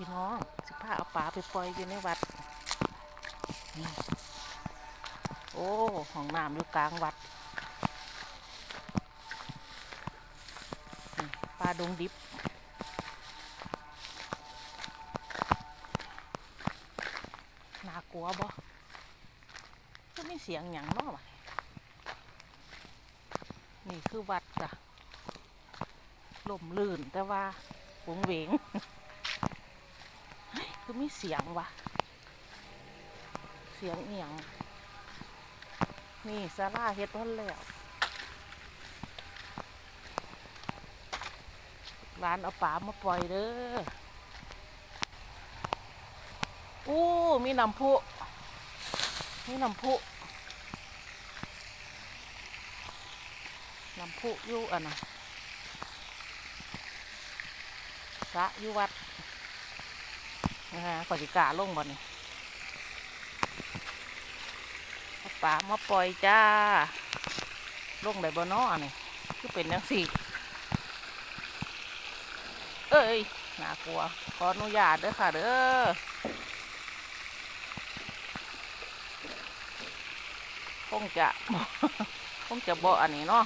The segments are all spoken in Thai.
พี่น้อง สิพาเอาปลาไปปล่อยอยู่ในวัด นี่ โอ้ ห้องน้ำอยู่กลางวัดปลาดงดิบน่ากลัวบ่ก็ไม่เสียงหยังเนาะวะนี่คือวัดจ้ะลมลื่นแต่ว่าหวงเหวง เสียงวะเสียงเอียง นี่ซาร่าเฮ็ดพ้นแล้วร้านเอาปลามาปล่อยเด้ออู้มีน้ำพุมีน้ำพุน้ำพุอยู่อันน่ะสะอยู่วัด นะฮะปฏิกาลงบ่นี่ยเอาปลามาปล่อยจ้า ลงได้บ่น้อนี่คือเป็นจังสี่ เอ้ยน่ากลัว ขออนุญาตเด้อค่ะ เด้อคงจะคงจะบ่อันนี้เนาะ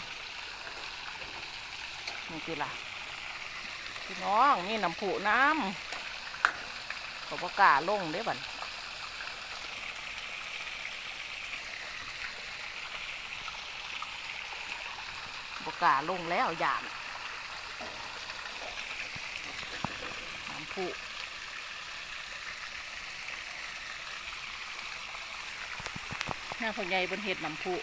นี่คือล่ะพี่น้องนี่น้ำผุน้ำ เขาประกล้าลงเด้บัดปรกาลงแล้วยานน้ำผุหน้าพ่อใหญ่เป็นเห็ดน้ำพุ